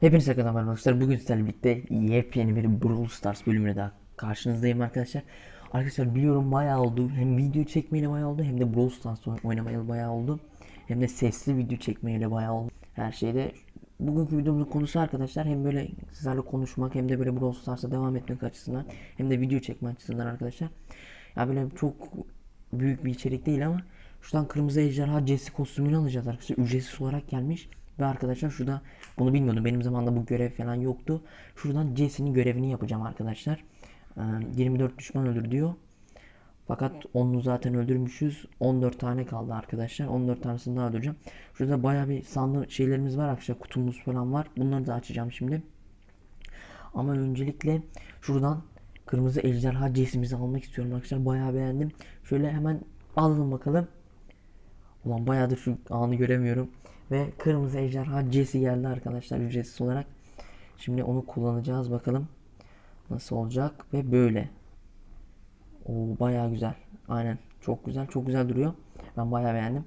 Hepinize kadar merhaba arkadaşlar. Bugün sizlerle birlikte yepyeni bir Brawl Stars bölümüne daha karşınızdayım arkadaşlar. Arkadaşlar biliyorum bayağı oldu. Hem video çekmeyeli bayağı oldu hem de Brawl Stars oyn- oynamayalı bayağı oldu. Hem de sesli video çekmeyeli bayağı oldu. Her şeyde bugünkü videomuzun konusu arkadaşlar hem böyle sizlerle konuşmak hem de böyle Brawl Stars'a devam etmek açısından hem de video çekme açısından arkadaşlar. Ya böyle çok büyük bir içerik değil ama şuradan kırmızı ejderha Jesse kostümünü alacağız arkadaşlar. Ücretsiz olarak gelmiş. Ve arkadaşlar şurada bunu bilmiyordum. Benim zamanımda bu görev falan yoktu. Şuradan Jesse'nin görevini yapacağım arkadaşlar. Ee, 24 düşman öldür diyor. Fakat onu zaten öldürmüşüz. 14 tane kaldı arkadaşlar. 14 tanesini daha öldüreceğim. Şurada baya bir sandık şeylerimiz var arkadaşlar. Kutumuz falan var. Bunları da açacağım şimdi. Ama öncelikle şuradan kırmızı ejderha Jesse'mizi almak istiyorum arkadaşlar. Bayağı beğendim. Şöyle hemen alalım bakalım. Ulan bayağıdır şu anı göremiyorum. Ve kırmızı ejderha Jesse geldi arkadaşlar ücretsiz olarak. Şimdi onu kullanacağız bakalım. Nasıl olacak ve böyle. Oo bayağı güzel. Aynen çok güzel çok güzel duruyor. Ben bayağı beğendim.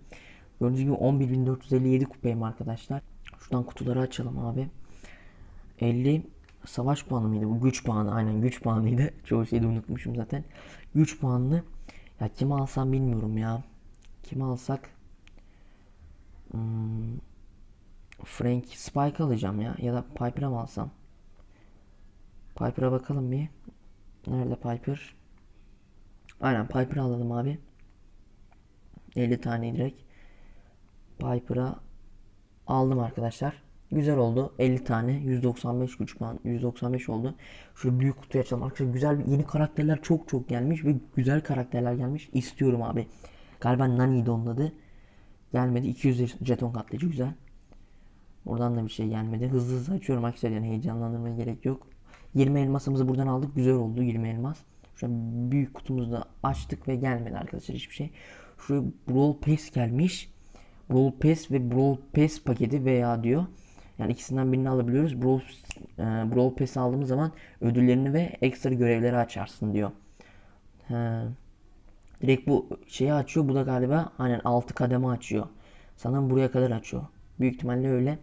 Gördüğünüz gibi 11.457 kupayım arkadaşlar. Şuradan kutuları açalım abi. 50 savaş puanı mıydı bu? Güç puanı aynen güç puanıydı. Çoğu şeyi de unutmuşum zaten. Güç puanlı. Ya kimi alsam bilmiyorum ya. Kimi alsak? Hmm, Frank Spike alacağım ya. Ya da Piper'a mı alsam? Piper'a bakalım bir. Nerede Piper? Aynen Piper'ı alalım abi. 50 tane direkt. Piper'a aldım arkadaşlar. Güzel oldu. 50 tane. 195 güç puan. 195 oldu. Şöyle büyük kutuyu açalım. Arkadaşlar güzel bir- yeni karakterler çok çok gelmiş ve güzel karakterler gelmiş. İstiyorum abi. Galiba Nani'ydi onun adı. Gelmedi. 200 jeton katlayıcı güzel. Oradan da bir şey gelmedi. Hızlı hızlı açıyorum arkadaşlar yani heyecanlandırmaya gerek yok. 20 elmasımızı buradan aldık. Güzel oldu 20 elmas. Şu an büyük kutumuzu da açtık ve gelmedi arkadaşlar hiçbir şey. Şu Brawl Pass gelmiş. Brawl Pass ve Brawl Pass paketi veya diyor. Yani ikisinden birini alabiliyoruz. Brawl, e, Brawl Pass aldığımız zaman ödüllerini ve ekstra görevleri açarsın diyor. He. Direkt bu şeyi açıyor. Bu da galiba aynen 6 kademe açıyor. Sanırım buraya kadar açıyor. Büyük ihtimalle öyle.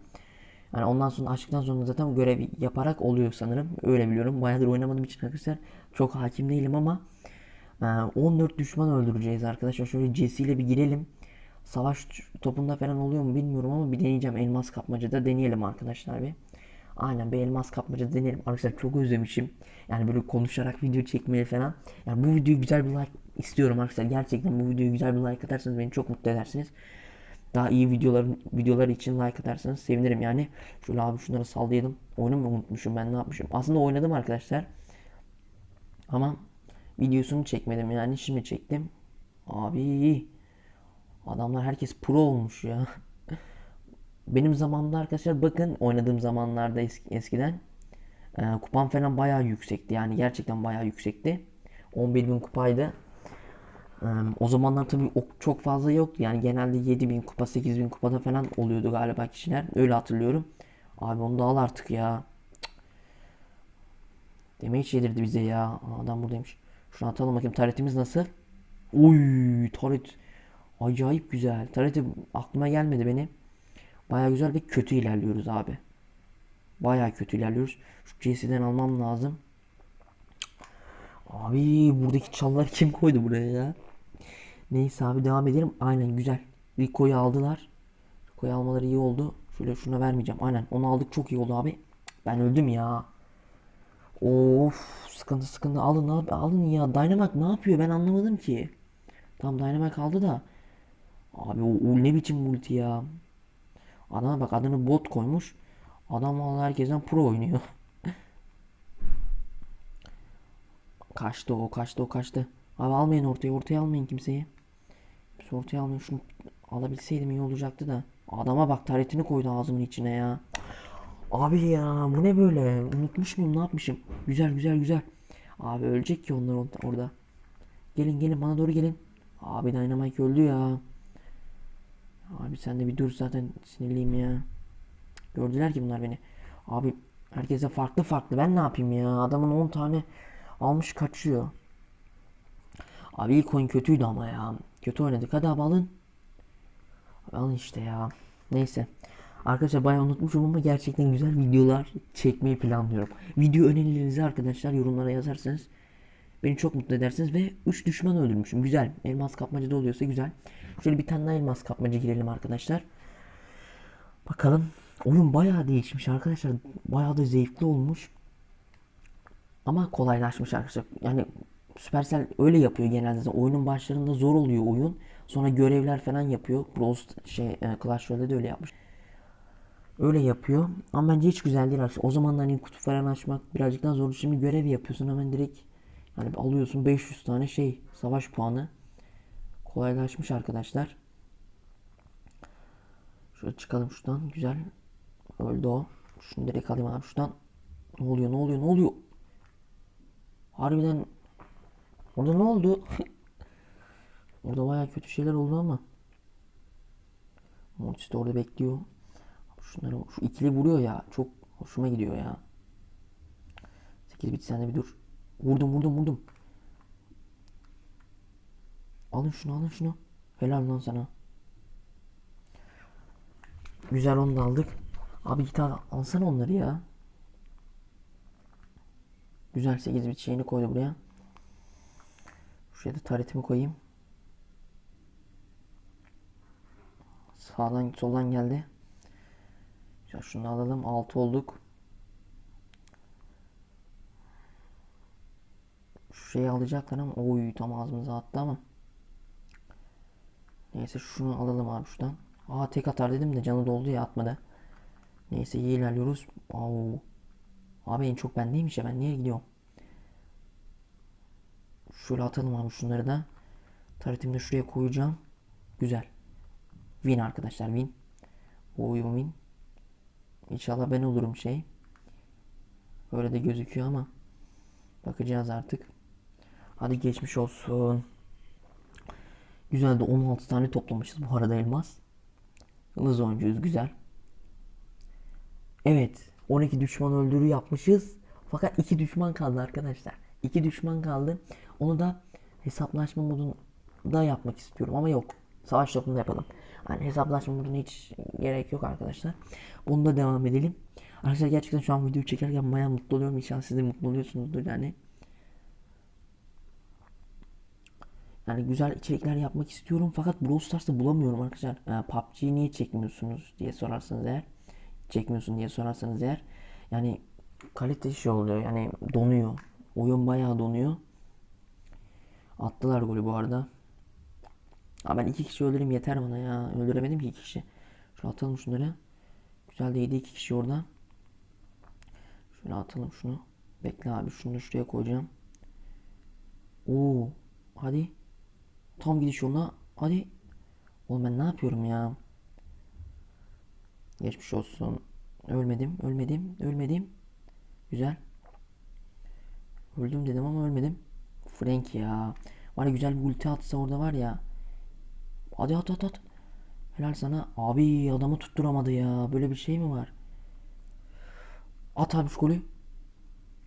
Yani ondan sonra açtıktan sonra zaten görev yaparak oluyor sanırım. Öyle biliyorum. Bayağıdır oynamadığım için arkadaşlar çok hakim değilim ama e, 14 düşman öldüreceğiz arkadaşlar. Şöyle Jesse ile bir girelim. Savaş topunda falan oluyor mu bilmiyorum ama bir deneyeceğim. Elmas kapmacada deneyelim arkadaşlar bir. Aynen bir elmas kapmaca deneyelim. Arkadaşlar çok özlemişim. Yani böyle konuşarak video çekmeyi falan. Yani bu videoyu güzel bir like istiyorum arkadaşlar. Gerçekten bu videoyu güzel bir like atarsanız beni çok mutlu edersiniz. Daha iyi videoların videolar için like atarsanız sevinirim yani. Şöyle abi şunları sallayalım. Oyunu mu unutmuşum ben ne yapmışım? Aslında oynadım arkadaşlar. Ama videosunu çekmedim yani şimdi çektim. Abi adamlar herkes pro olmuş ya. Benim zamanımda arkadaşlar bakın oynadığım zamanlarda eski, eskiden e, kupam falan bayağı yüksekti. Yani gerçekten bayağı yüksekti. 11.000 kupaydı. O zamanlar tabii çok fazla yoktu. Yani genelde 7.000 kupa 8.000 kupada falan oluyordu galiba kişiler. Öyle hatırlıyorum. Abi onu da al artık ya. Demeyi yedirdi bize ya. Adam buradaymış. Şunu atalım bakayım. Taretimiz nasıl? Uy, taret acayip güzel. Tareti aklıma gelmedi benim. Baya güzel ve kötü ilerliyoruz abi. Baya kötü ilerliyoruz. Şu CS'den almam lazım. Abi buradaki çalları kim koydu buraya ya? Neyse abi devam edelim. Aynen güzel. Rico'yu aldılar. Rico'yu almaları iyi oldu. Şöyle şuna vermeyeceğim. Aynen onu aldık çok iyi oldu abi. Ben öldüm ya. Of sıkıntı sıkıntı alın abi alın ya. Dynamite ne yapıyor ben anlamadım ki. Tam Dynamite aldı da. Abi o, o ne biçim multi ya. Adama bak adını bot koymuş. Adam vallahi herkesten pro oynuyor. kaçtı o kaçtı o kaçtı. Abi almayın ortaya ortaya almayın kimseyi. Biz ortaya almayın şunu alabilseydim iyi olacaktı da. Adama bak taretini koydu ağzımın içine ya. Abi ya bu ne böyle? Unutmuş muyum ne yapmışım? Güzel güzel güzel. Abi ölecek ki onlar orada. Gelin gelin bana doğru gelin. Abi Dynamite öldü ya. Abi sen de bir dur zaten sinirliyim ya. Gördüler ki bunlar beni. Abi herkese farklı farklı. Ben ne yapayım ya? Adamın 10 tane almış kaçıyor. Abi ilk oyun kötüydü ama ya. Kötü oynadık. Hadi abi alın. Alın işte ya. Neyse. Arkadaşlar bayağı unutmuşum ama gerçekten güzel videolar çekmeyi planlıyorum. Video önerilerinizi arkadaşlar yorumlara yazarsanız beni çok mutlu edersiniz ve 3 düşman öldürmüşüm. Güzel. Elmas kapmaca da oluyorsa güzel. Şöyle bir tane daha elmas kapmaca girelim arkadaşlar. Bakalım. Oyun bayağı değişmiş arkadaşlar. Bayağı da zevkli olmuş. Ama kolaylaşmış arkadaşlar. Yani Supercell öyle yapıyor genelde. Oyunun başlarında zor oluyor oyun. Sonra görevler falan yapıyor. Brawl şey e, Clash Royale'de de öyle yapmış. Öyle yapıyor. Ama bence hiç güzel değil arkadaşlar. O zamanlar hani kutu falan açmak birazcık daha zor. Şimdi görev yapıyorsun hemen direkt yani alıyorsun 500 tane şey savaş puanı. Kolaylaşmış arkadaşlar. Şöyle çıkalım şuradan. Güzel. Öldü o. Şunu direkt alayım abi şuradan. Ne oluyor ne oluyor ne oluyor? Harbiden orada ne oldu? Orada bayağı kötü şeyler oldu ama. Mortis de orada bekliyor. Şunları şu ikili vuruyor ya. Çok hoşuma gidiyor ya. 8 bit sen de bir dur. Vurdum vurdum vurdum. Alın şunu alın şunu. Helal lan sana. Güzel onu da aldık. Abi git al, alsana onları ya. Güzel 8 bit şeyini koydu buraya. Şuraya da taretimi koyayım. Sağdan soldan geldi. Güzel şunu alalım. 6 olduk. Şu şeyi alacaklar ama oy tam ağzımıza attı ama. Neyse şunu alalım abi şuradan. Aa tek atar dedim de canı doldu ya atmadı. Neyse iyi ilerliyoruz. Au. Abi en çok bendeymiş ya ben niye gidiyorum? Şöyle atalım abi şunları da. Taretimi şuraya koyacağım. Güzel. Win arkadaşlar win. Oy win. İnşallah ben olurum şey. Öyle de gözüküyor ama. Bakacağız artık. Hadi geçmiş olsun. Güzel de 16 tane toplamışız bu arada elmas. Hızlı oyuncuyuz güzel. Evet 12 düşman öldürü yapmışız. Fakat 2 düşman kaldı arkadaşlar. 2 düşman kaldı. Onu da hesaplaşma modunda yapmak istiyorum ama yok. Savaş topunda yapalım. Hani hesaplaşma moduna hiç gerek yok arkadaşlar. Bunda devam edelim. Arkadaşlar gerçekten şu an video çekerken bayağı mutlu oluyorum. İnşallah siz de mutlu oluyorsunuzdur yani. Yani güzel içerikler yapmak istiyorum fakat Brawl Stars'ta bulamıyorum arkadaşlar. Yani PUBG'yi niye çekmiyorsunuz diye sorarsanız eğer. Çekmiyorsun diye sorarsanız eğer. Yani kalite şey oluyor yani donuyor. Oyun bayağı donuyor. Attılar golü bu arada. Aa, ben iki kişi öldüreyim yeter bana ya. Öldüremedim ki iki kişi. Şöyle atalım şunları. Güzel değildi iki kişi orada. Şöyle atalım şunu. Bekle abi şunu da şuraya koyacağım. Oo, hadi. Tam gidiş yoluna. Hadi. Oğlum ben ne yapıyorum ya? Geçmiş olsun. Ölmedim, ölmedim, ölmedim. Güzel. Öldüm dedim ama ölmedim. Frank ya. Var ya güzel bir ulti atsa orada var ya. Hadi at at at. Helal sana. Abi adamı tutturamadı ya. Böyle bir şey mi var? At abi şu golü.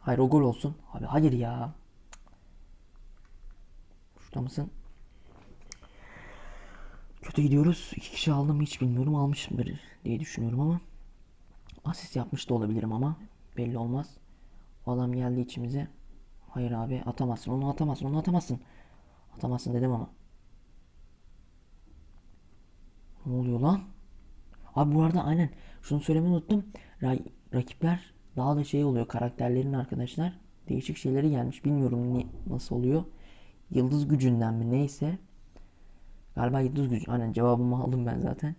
Hayır o gol olsun. Abi hayır ya. Şurada mısın? Kötü gidiyoruz. İki kişi aldım hiç bilmiyorum. Almışımdır diye düşünüyorum ama. Asist yapmış da olabilirim ama. Belli olmaz. O adam geldi içimize. Hayır abi atamazsın. Onu atamazsın. Onu atamazsın. Atamazsın dedim ama. Ne oluyor lan? Abi bu arada aynen şunu söylemeyi unuttum. Ra- rakipler daha da şey oluyor karakterlerin arkadaşlar. Değişik şeyleri gelmiş. Bilmiyorum ni- nasıl oluyor. Yıldız gücünden mi neyse. Galiba yıldız gücü. Aynen cevabımı aldım ben zaten.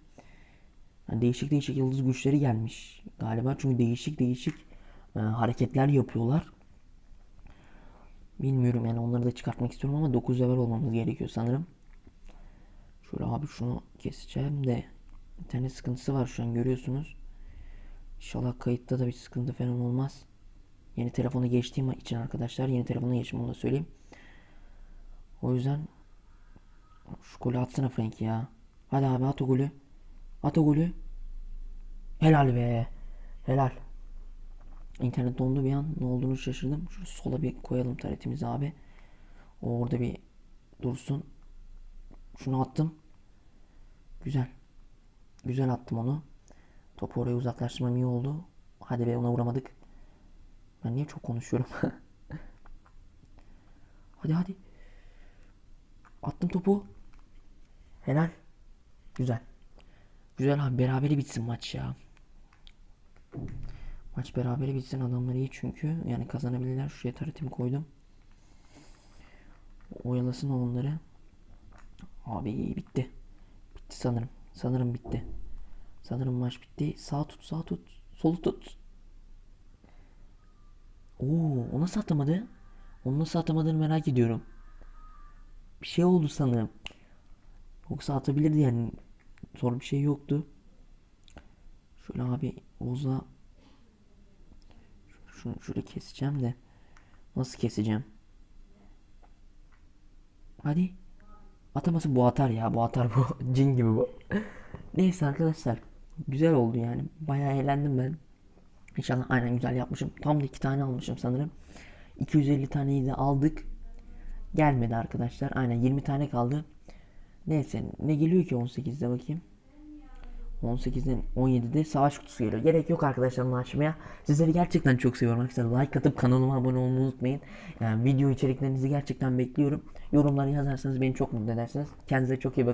Yani değişik değişik yıldız güçleri gelmiş galiba. Çünkü değişik değişik e, hareketler yapıyorlar. Bilmiyorum yani onları da çıkartmak istiyorum ama 9 level olmamız gerekiyor sanırım. Şöyle abi şunu keseceğim de internet sıkıntısı var şu an görüyorsunuz. İnşallah kayıtta da bir sıkıntı falan olmaz. Yeni telefona geçtiğim için arkadaşlar yeni telefona geçtim onu da söyleyeyim. O yüzden şu golü atsana Frank ya. Hadi abi at o golü. At o golü. Helal be. Helal. İnternet dondu bir an. Ne olduğunu şaşırdım. Şu sola bir koyalım taretimizi abi. O orada bir dursun. Şunu attım. Güzel. Güzel attım onu. Topu oraya uzaklaştırmam iyi oldu. Hadi be ona vuramadık. Ben niye çok konuşuyorum? hadi hadi. Attım topu. Helal. Güzel. Güzel abi berabere bitsin maç ya. Maç berabere bitsin adamlar iyi çünkü. Yani kazanabilirler. Şuraya taratımı koydum. Oyalasın onları. Abi bitti. Bitti sanırım. Sanırım bitti. Sanırım maç bitti. Sağ tut, sağ tut, solu tut. Oo, o nasıl atamadı? Onu nasıl atamadığını merak ediyorum. Bir şey oldu sanırım. Yoksa atabilirdi yani. Zor bir şey yoktu. Şöyle abi Oğuz'a şunu şöyle keseceğim de nasıl keseceğim? Hadi. Ataması bu atar ya. Bu atar bu. Cin gibi bu. Neyse arkadaşlar. Güzel oldu yani. Bayağı eğlendim ben. İnşallah aynen güzel yapmışım. Tam da iki tane almışım sanırım. 250 taneyi de aldık. Gelmedi arkadaşlar. Aynen 20 tane kaldı. Neyse ne geliyor ki 18'de bakayım. 18'den 17'de savaş kutusu geliyor. Gerek yok arkadaşlar açmaya. Sizleri gerçekten çok seviyorum arkadaşlar. Like atıp kanalıma abone olmayı unutmayın. Yani video içeriklerinizi gerçekten bekliyorum. Yorumları yazarsanız beni çok mutlu edersiniz. Kendinize çok iyi bakın.